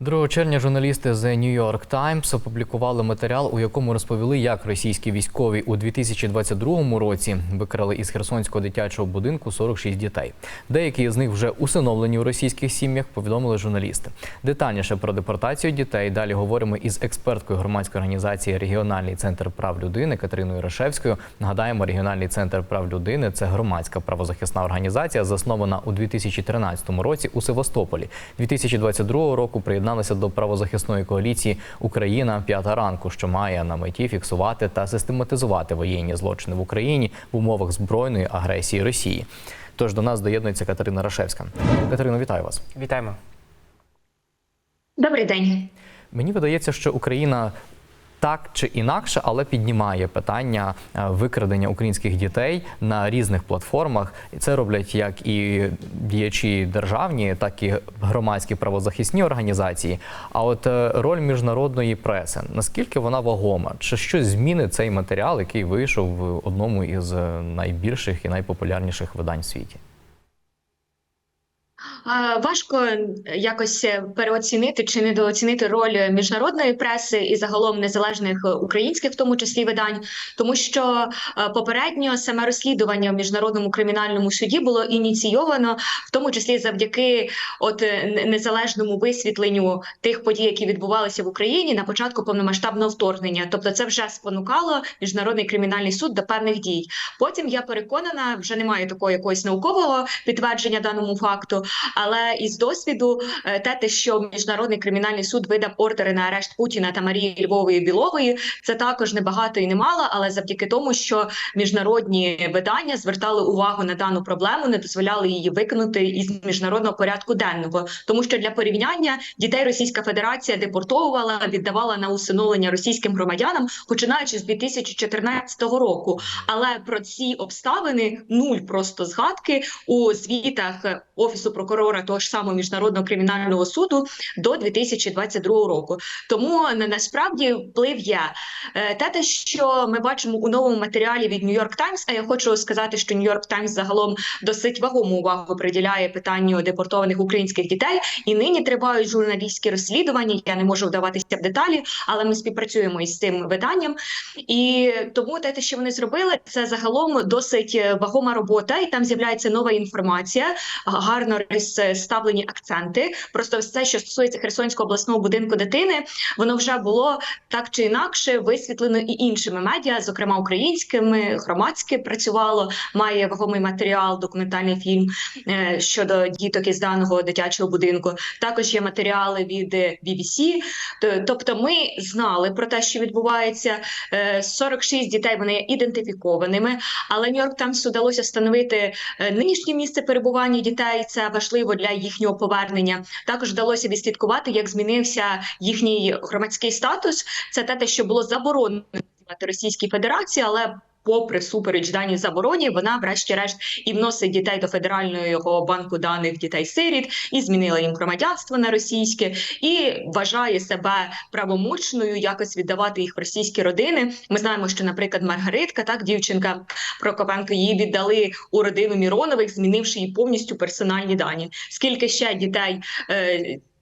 2 червня журналісти The New York Times опублікували матеріал, у якому розповіли, як російські військові у 2022 році викрали із Херсонського дитячого будинку 46 дітей. Деякі з них вже усиновлені у російських сім'ях, повідомили журналісти. Детальніше про депортацію дітей далі говоримо із експерткою громадської організації Регіональний центр прав людини Катериною Рашевською. Нагадаємо, регіональний центр прав людини це громадська правозахисна організація, заснована у 2013 році у Севастополі. 2022 року приєдналася до правозахисної коаліції Україна п'ята ранку, що має на меті фіксувати та систематизувати воєнні злочини в Україні в умовах збройної агресії Росії. Тож до нас доєднується Катерина Рашевська. Катерино, вітаю вас. Вітаємо. Добрий день. Мені видається, що Україна так чи інакше, але піднімає питання е, викрадення українських дітей на різних платформах. Це роблять як і діячі державні, так і громадські правозахисні організації. А от е, роль міжнародної преси наскільки вона вагома? Чи щось змінить цей матеріал, який вийшов в одному із е, найбільших і найпопулярніших видань в світі? Е, Важко якось переоцінити чи недооцінити роль міжнародної преси і загалом незалежних українських, в тому числі видань, тому що е, попередньо саме розслідування в міжнародному кримінальному суді було ініційовано, в тому числі завдяки от е, незалежному висвітленню тих подій, які відбувалися в Україні на початку повномасштабного вторгнення. Тобто, це вже спонукало міжнародний кримінальний суд до певних дій. Потім я переконана, вже немає такого якогось наукового підтвердження даному факту. Але із досвіду е, те, те, що міжнародний кримінальний суд видав ордери на арешт Путіна та Марії Львової Білової, це також не багато і не мало, але завдяки тому, що міжнародні видання звертали увагу на дану проблему, не дозволяли її викинути із міжнародного порядку денного, тому що для порівняння дітей Російська Федерація депортовувала, віддавала на усиновлення російським громадянам, починаючи з 2014 року. Але про ці обставини нуль просто згадки у звітах офісу прокурора того ж самого міжнародного кримінального суду до 2022 року. Тому на- насправді вплив є Е, те, те, що ми бачимо у новому матеріалі від York Times, А я хочу сказати, що York Times загалом досить вагому увагу приділяє питанню депортованих українських дітей, і нині тривають журналістські розслідування. Я не можу вдаватися в деталі, але ми співпрацюємо із цим виданням. І тому те, те, що вони зробили, це загалом досить е, вагома робота, і там з'являється нова інформація, гарно розставлені акценти. Просто все, що стосується Херсонського обласного будинку дитини, воно вже було так чи інакше висвітлено і іншими медіа, зокрема українськими, громадське працювало, має вагомий матеріал, документальний фільм е, щодо діток із даного дитячого будинку. Також є матеріали від е, BBC. Тобто, ми знали про те, що відбувається. Е, 46 дітей вони є ідентифікованими, але Нью-Йорк Таймсу вдалося встановити е, нинішнє місце перебування дітей. Це важливо для їхнього повернення. Також вдалося відслідкувати, як змінився їхній громадський статус. Це те, що було заборонено Російській Федерації, але Попри супереч даній забороні, вона, врешті-решт, і вносить дітей до федерального банку даних дітей-сиріт, і змінила їм громадянство на російське, і вважає себе правомочною якось віддавати їх в російські родини. Ми знаємо, що, наприклад, Маргаритка, так дівчинка Прокопенко, її віддали у родину Міронових, змінивши їй повністю персональні дані. Скільки ще дітей?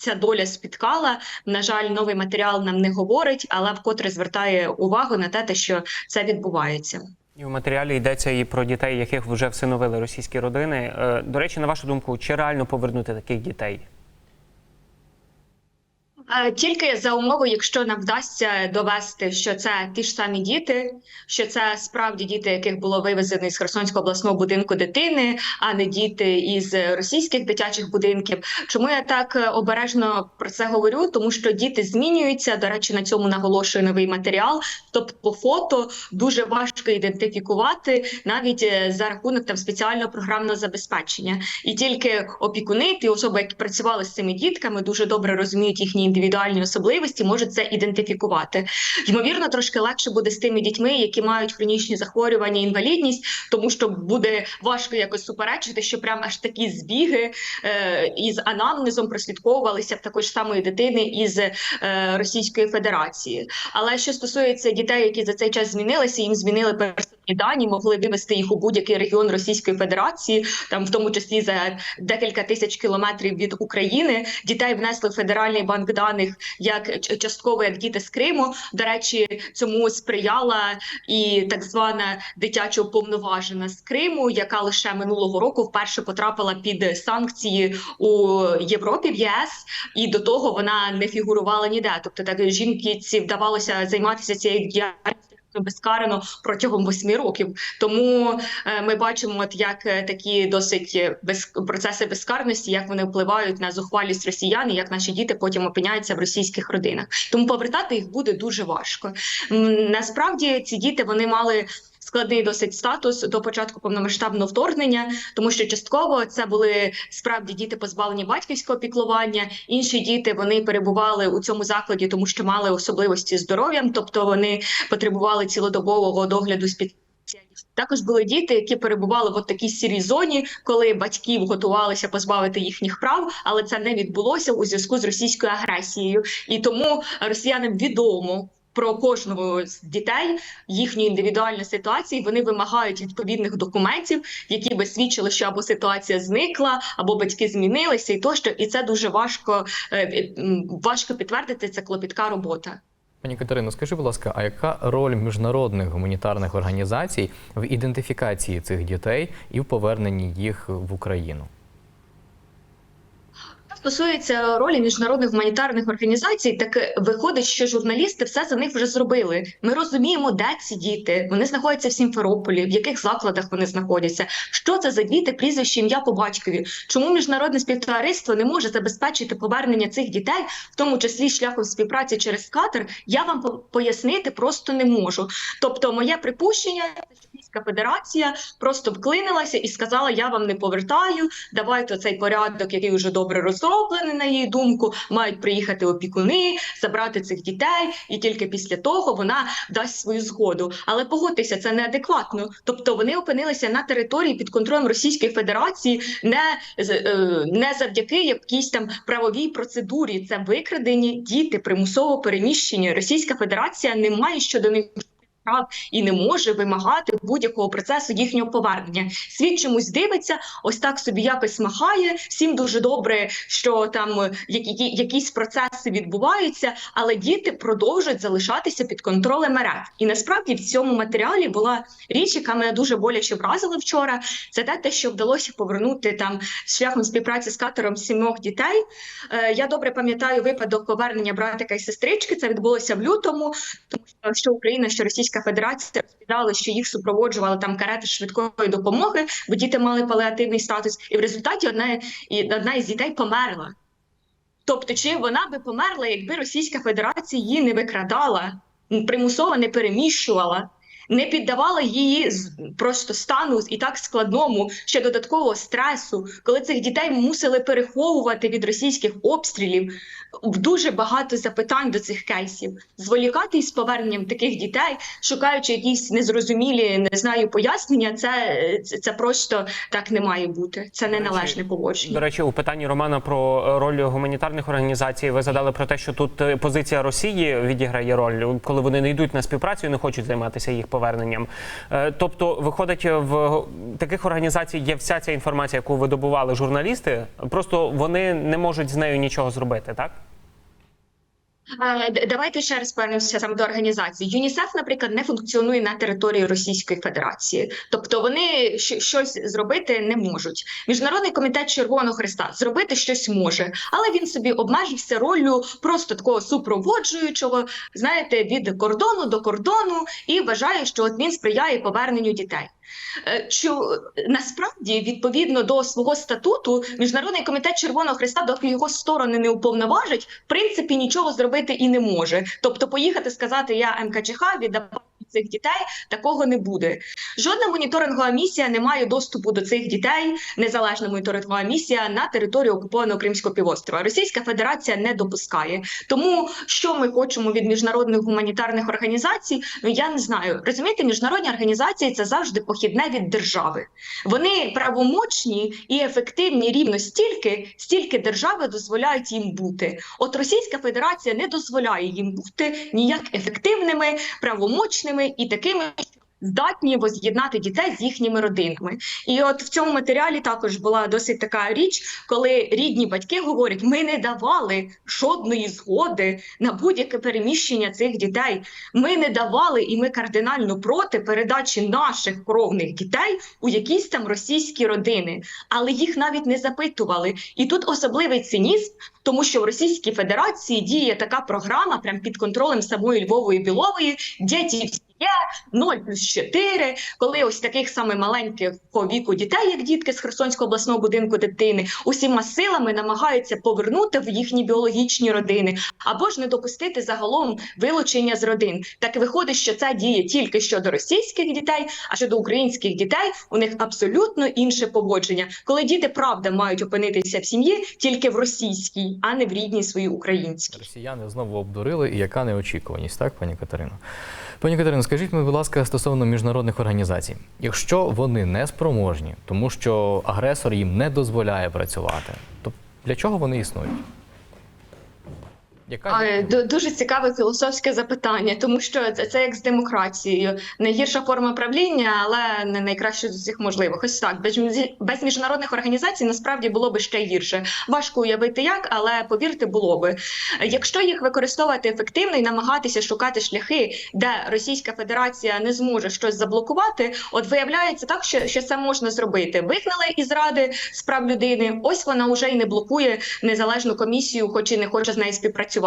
Ця доля спіткала. На жаль, новий матеріал нам не говорить, але вкотре звертає увагу на те, те, що це відбувається. І в матеріалі йдеться і про дітей, яких вже всиновили російські родини. Е, До речі, на вашу думку, чи реально повернути таких дітей? Тільки за умови, якщо нам вдасться довести, що це ті ж самі діти, що це справді діти, яких було вивезено з Херсонського обласного будинку дитини, а не діти із російських дитячих будинків. Чому я так е, обережно про це говорю? Тому що діти змінюються. До речі, на цьому наголошує новий матеріал. Тобто, по фото дуже важко ідентифікувати навіть е, за рахунок там спеціального програмного забезпечення. І тільки опікуни, ті особи, які працювали з цими дітками, дуже добре розуміють їхні індивідуальні особливості, можуть це ідентифікувати. Ймовірно, трошки легше буде з тими дітьми, які мають хронічні захворювання, інвалідність, тому що буде важко якось суперечити, що прям аж такі збіги е, із анамнезом прослідковувалися в такої ж самої дитини із е, Російської Федерації. Але що стосується дітей, які за цей час змінилися, їм змінили персональні дані, могли вивести їх у будь-який регіон Російської Федерації, там в тому числі за декілька тисяч кілометрів від України. Дітей внесли в федеральний банк даних як частково як діти з Криму. До речі, цьому сприяла і так звана дитяча уповноважена з Криму, яка лише минулого року вперше потрапила під санкції у Європі в ЄС, і до того вона не фігурувала ніде. Тобто так жінки ці вдавалося займатися цією діяльністю. Безкарано протягом восьми років, тому е, ми бачимо, от як е, такі досить е, без процеси безкарності, як вони впливають на зухвалість росіян, і як наші діти потім опиняються в російських родинах. Тому повертати їх буде дуже важко. Насправді ці діти вони мали. Складний досить статус до початку повномасштабного вторгнення, тому що частково це були справді діти позбавлені батьківського піклування. Інші діти вони перебували у цьому закладі, тому що мали особливості здоров'ям, тобто вони потребували цілодобового догляду спеціалістів. Також були діти, які перебували в от такій сірій зоні, коли батьків готувалися позбавити їхніх прав, але це не відбулося у зв'язку з російською агресією, і тому росіянам відомо. Про кожного з дітей їхньої індивідуальної ситуації вони вимагають відповідних документів, які би свідчили, що або ситуація зникла, або батьки змінилися, і тощо. І це дуже важко е, важко підтвердити. Це клопітка робота. Пані Катерино, скажи, будь ласка, а яка роль міжнародних гуманітарних організацій в ідентифікації цих дітей і в поверненні їх в Україну? Стосується ролі міжнародних гуманітарних організацій, так виходить, що журналісти все за них вже зробили. Ми розуміємо, де ці діти. Вони знаходяться в Сімферополі, в яких закладах вони знаходяться. Що це за діти, прізвище, ім'я по батькові? Чому міжнародне співтовариство не може забезпечити повернення цих дітей, в тому числі шляхом співпраці через катер? Я вам пояснити просто не можу. Тобто, моє припущення, що Російська Федерація просто вклинилася і сказала: Я вам не повертаю. Давайте цей порядок, який вже добре розроблений, на її думку, мають приїхати опікуни, забрати цих дітей, і тільки після того вона дасть свою згоду. Але погодьтеся, це неадекватно. Тобто вони опинилися на території під контролем Російської Федерації не, е, не завдяки якійсь там правовій процедурі. Це викрадені діти, примусово переміщені. Російська Федерація не має щодо них прав і не може вимагати будь-якого процесу їхнього повернення. Світ чомусь дивиться, ось так собі якось махає. Всім дуже добре, що там е, які, якісь процеси відбуваються, але діти продовжують залишатися під контролем РФ. І насправді в цьому матеріалі була річ, яка мене дуже боляче вразила вчора. Це те, що вдалося повернути там шляхом співпраці з катером сімох дітей. Е, я добре пам'ятаю випадок повернення братика і сестрички. Це відбулося в лютому, тому що Україна, що Російська Федерація розповідали, що їх супроводжували там карети швидкої допомоги, бо діти мали паліативний статус, і в результаті одна, одна із дітей померла. Тобто, чи вона би померла, якби Російська Федерація її не викрадала, примусово не переміщувала, не піддавала її просто стану і так складному ще додаткового стресу, коли цих дітей мусили переховувати від російських обстрілів. Дуже багато запитань до цих кейсів. Зволікати із поверненням таких дітей, шукаючи якісь незрозумілі, не знаю, пояснення, це, це, просто так не має бути. Це неналежне поводження. До речі, у питанні Романа про роль гуманітарних організацій ви задали про те, що тут позиція Росії відіграє роль, коли вони не йдуть на співпрацю і не хочуть займатися їх поверненням. Е, Тобто, виходить, в таких організацій є вся ця інформація, яку видобували журналісти. Просто вони не можуть з нею нічого зробити, так? Давайте ще раз повернемося саме до організації. ЮНІСЕФ, наприклад, не функціонує на території Російської Федерації, тобто вони щось зробити не можуть. Міжнародний комітет Червоного Христа зробити щось може, але він собі обмежився роллю просто такого супроводжуючого, знаєте, від кордону до кордону, і вважає, що от він сприяє поверненню дітей. Е, Що насправді відповідно до свого статуту міжнародний комітет Червоного Христа, доки його сторони не уповноважить, в принципі нічого зробити і не може. Тобто, поїхати сказати я МКЧХ віддавати цих дітей такого не буде. Жодна моніторингова місія не має доступу до цих дітей. Незалежна моніторингова місія на територію окупованого Кримського півострова. Російська Федерація не допускає. Тому що ми хочемо від міжнародних гуманітарних організацій? Ну я не знаю. Розумієте, міжнародні організації це завжди похідне від держави. Вони правомочні і ефективні рівно стільки, стільки держави дозволяють їм бути. От Російська Федерація не дозволяє їм бути ніяк ефективними, правомочними і такими, здатні воз'єднати дітей з їхніми родинами. І от в цьому матеріалі також була досить така річ, коли рідні батьки говорять: ми не давали жодної згоди на будь-яке переміщення цих дітей. Ми не давали, і ми кардинально проти передачі наших кровних дітей у якісь там російські родини, але їх навіть не запитували. І тут особливий цинізм, тому що в Російській Федерації діє така програма, прям під контролем самої Львової Білової, діти 0 плюс 4, коли ось таких саме маленьких по віку дітей, як дітки з Херсонського обласного будинку дитини, усіма силами намагаються повернути в їхні біологічні родини, або ж не допустити загалом вилучення з родин. Так виходить, що це діє тільки щодо російських дітей, а щодо українських дітей у них абсолютно інше поводження, коли діти правда мають опинитися в сім'ї тільки в російській, а не в рідній своїй українській. Росіяни знову обдурили, і яка неочікуваність, так, пані Катерино? Пані Катерина, скажіть мені, будь ласка, стосовно міжнародних організацій, якщо вони не спроможні, тому що агресор їм не дозволяє працювати, то для чого вони існують? Яка Дуже цікаве філософське запитання, тому що це, це як з демократією. Найгірша форма правління, але не найкраща з усіх можливих. Ось так. Без, без міжнародних організацій насправді було би ще гірше. Важко уявити як, але повірте, було би. Якщо їх використовувати ефективно і намагатися шукати шляхи, де Російська Федерація не зможе щось заблокувати, от виявляється так, що, що це можна зробити. Вигнали із ради з прав людини. Ось вона вже й не блокує незалежну комісію, хоч і не хоче з нею співпрацювати.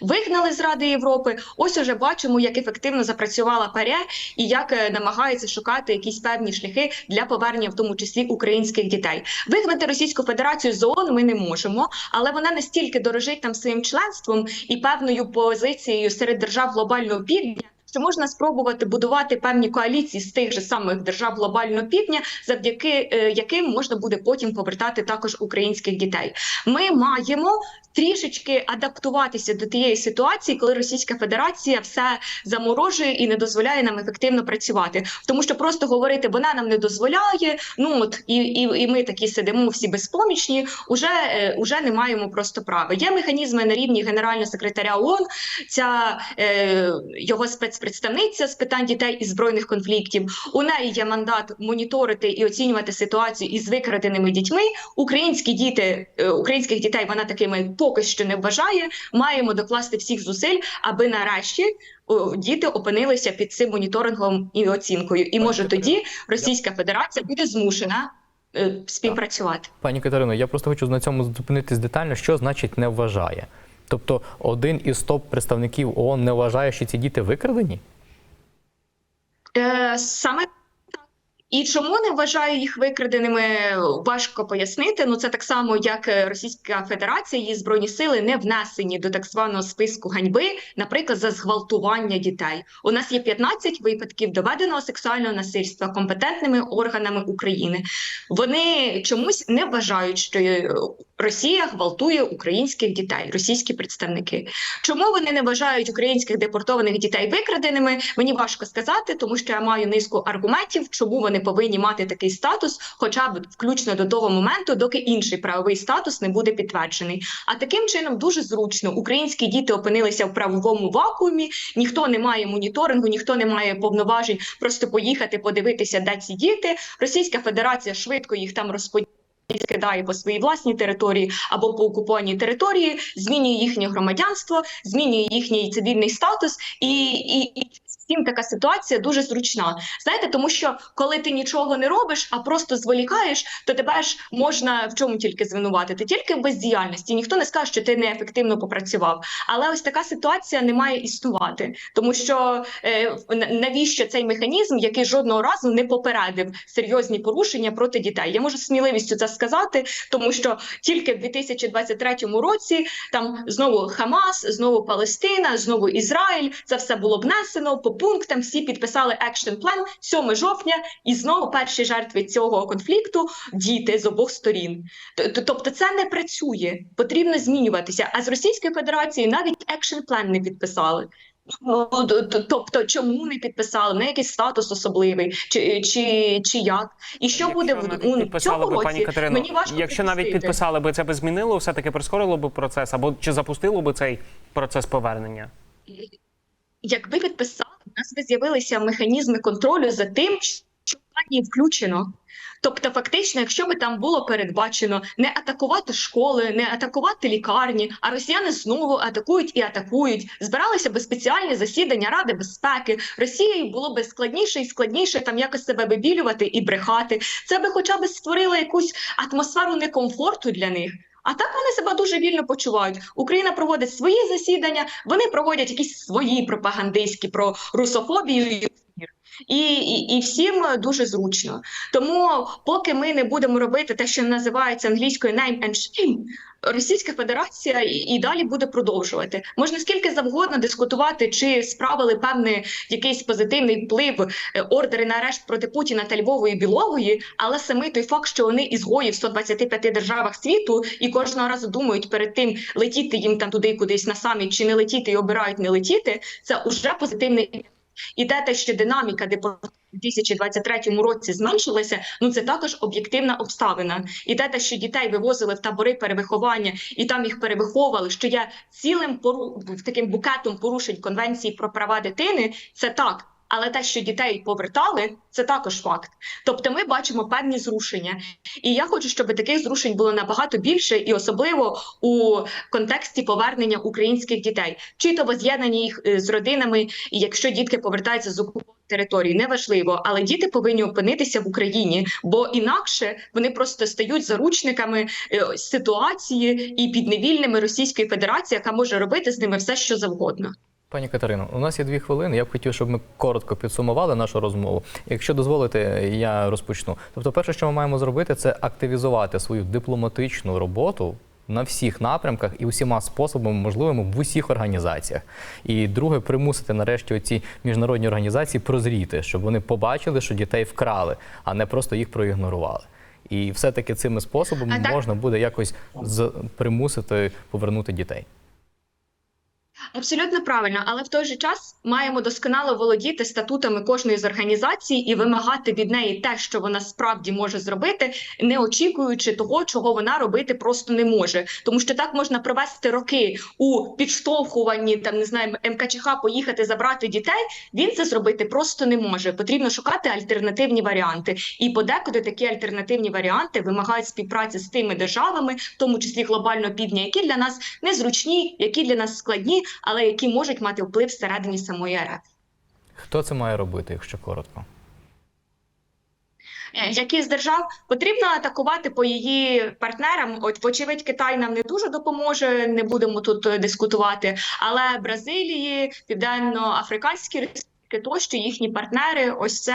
Вигнали з Ради Європи. Ось уже бачимо, як ефективно запрацювала ПАРЕ і як е, намагається шукати якісь певні шляхи для повернення, в тому числі українських дітей. Вигнати Російську Федерацію з ООН ми не можемо, але вона настільки дорожить там своїм членством і певною позицією серед держав глобального півдня. Що можна спробувати будувати певні коаліції з тих же самих держав глобального півдня, завдяки е, яким можна буде потім повертати також українських дітей. Ми маємо трішечки адаптуватися до тієї ситуації, коли Російська Федерація все заморожує і не дозволяє нам ефективно працювати, тому що просто говорити вона нам не дозволяє. Ну от і, і, і ми такі сидимо всі безпомічні. Уже, е, уже не маємо просто права. Є механізми на рівні генерального секретаря ООН, ця е, його спецпредставниця з питань дітей і збройних конфліктів. У неї є мандат моніторити і оцінювати ситуацію із викраденими дітьми. Українські діти, е, українських дітей вона такими поки що не вважає. Маємо докласти всіх зусиль, аби нарешті діти опинилися під цим моніторингом і оцінкою. І може тоді Російська Федерація буде змушена е, співпрацювати. Пані Катерино, я просто хочу на цьому зупинитись детально, що значить не вважає. Тобто один із топ-представників ООН не вважає, що ці діти викрадені? Е, саме. І чому не вважаю їх викраденими, важко пояснити. Ну це так само, як е, Російська Федерація, її збройні сили не внесені до так званого списку ганьби, наприклад, за зґвалтування дітей. У нас є 15 випадків доведеного сексуального насильства компетентними органами України. Вони чомусь не вважають, що е, Росія гвалтує українських дітей, російські представники. Чому вони не вважають українських депортованих дітей викраденими? Мені важко сказати, тому що я маю низку аргументів, чому вони повинні мати такий статус, хоча б включно до того моменту, доки інший правовий статус не буде підтверджений. А таким чином дуже зручно українські діти опинилися в правовому вакуумі. Ніхто не має моніторингу, ніхто не має повноважень просто поїхати подивитися, де ці діти. Російська Федерація швидко їх там розподіляє. Скидає по своїй власній території або по окупованій території, змінює їхнє громадянство, змінює їхній цивільний статус, і, і, і всім така ситуація дуже зручна. Знаєте, тому що коли ти нічого не робиш, а просто зволікаєш, то тебе ж можна в чому тільки звинуватити, тільки в бездіяльності. Ніхто не скаже, що ти неефективно попрацював. Але ось така ситуація не має існувати, тому що е, навіщо цей механізм, який жодного разу не попередив серйозні порушення проти дітей? Я можу сміливістю це сказати, тому що тільки в 2023 році там знову Хамас, знову Палестина, знову Ізраїль. Це все було внесено пунктам. Всі підписали екшн план 7 жовтня, і знову перші жертви цього конфлікту діти з обох сторін. Тобто це не працює, потрібно змінюватися. А з Російської Федерації навіть екшн план не підписали. Ну, тобто, чому не підписали? На якийсь статус особливий, чи, чи, чи як? І що буде в цьому би, році? пані Катерино, Мені важко якщо навіть підписали би, це би змінило, все таки прискорило би процес або чи запустило би цей процес повернення? Якби підписали, нас би з'явилися механізми контролю за тим, що плані включено. Тобто, фактично, якщо би там було передбачено не атакувати школи, не атакувати лікарні, а росіяни знову атакують і атакують, збиралися би спеціальні засідання Ради безпеки. Росії було би складніше і складніше там якось себе вибілювати і брехати. Це би хоча б створило якусь атмосферу некомфорту для них. А так вони себе дуже вільно почувають. Україна проводить свої засідання, вони проводять якісь свої пропагандистські про русофобію і і, і, і всім дуже зручно. Тому, поки ми не будемо робити те, що називається англійською name and shame, Російська Федерація і, далі буде продовжувати. Можна скільки завгодно дискутувати, чи справили певний якийсь позитивний вплив е, ордери на арешт проти Путіна та Львової Білової, але саме той факт, що вони ізгої в 125 державах світу і кожного разу думають перед тим, летіти їм там туди кудись на саміт, чи не летіти і обирають не летіти, це уже позитивний і те, те, що динаміка депортації у 2023 році зменшилася, ну це також об'єктивна обставина. І те, те, що дітей вивозили в табори перевиховання і там їх перевиховували, що є цілим пору таким букетом порушень конвенції про права дитини, це так. Але те, що дітей повертали, це також факт. Тобто, ми бачимо певні зрушення, і я хочу, щоб таких зрушень було набагато більше, і особливо у контексті повернення українських дітей, чи то воз'єднання їх е, з родинами, і якщо дітки повертаються з окупованих територій, неважливо, але діти повинні опинитися в Україні, бо інакше вони просто стають заручниками е, ситуації і підневільними Російської Федерації, яка може робити з ними все, що завгодно. Пані Катерино, у нас є дві хвилини. Я б хотів, щоб ми коротко підсумували нашу розмову. Якщо дозволите, я розпочну. Тобто, перше, що ми маємо зробити, це активізувати свою дипломатичну роботу на всіх напрямках і усіма способами можливими в усіх організаціях. І друге, примусити нарешті оці міжнародні організації прозріти, щоб вони побачили, що дітей вкрали, а не просто їх проігнорували. І все-таки цими способами А так- можна буде якось з- примусити повернути дітей. Абсолютно правильно, але в той же час маємо досконало володіти статутами кожної з організацій і вимагати від неї те, що вона справді може зробити, не очікуючи того, чого вона робити просто не може. Тому що так можна провести роки у підштовхуванні там не знаю, МКЧХ поїхати забрати дітей. Він це зробити просто не може. Потрібно шукати альтернативні варіанти. І подекуди такі альтернативні варіанти вимагають співпраці з тими державами, в тому числі глобального півдня, які для нас незручні, які для нас складні, але які можуть мати вплив всередині самої РФ. Хто це має робити, якщо коротко? Е, Які з держав потрібно атакувати по її партнерам? От, вочевидь, Китай нам не дуже допоможе, не будемо тут е, дискутувати. Але Бразилії, Південно-Африканські Республіки, тощо їхні партнери, ось це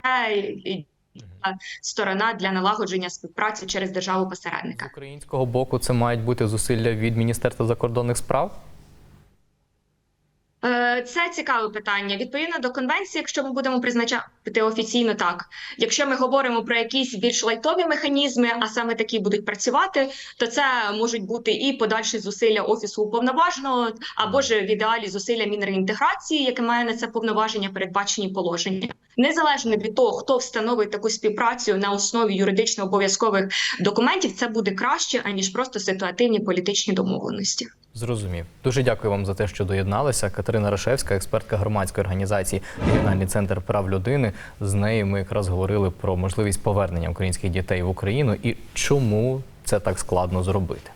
сторона для налагодження співпраці через державу З посередника. українського боку це мають бути зусилля від Міністерства закордонних справ. Е, Це цікаве питання. Відповідно до конвенції, якщо ми будемо призначати офіційно так. Якщо ми говоримо про якісь більш лайтові механізми, а саме такі будуть працювати, то це можуть бути і подальші зусилля офісу уповноваженого, або ж в ідеалі зусилля мінреінтеграції, яке має на це повноваження, передбачені положення. Незалежно від того, хто встановить таку співпрацю на основі юридично обов'язкових документів, це буде краще аніж просто ситуативні політичні домовленості. Зрозумів. Дуже дякую вам за те, що доєдналися. Катерина Рашевська, експертка громадської організації Регіональний центр прав людини. З нею ми якраз говорили про можливість повернення українських дітей в Україну і чому це так складно зробити.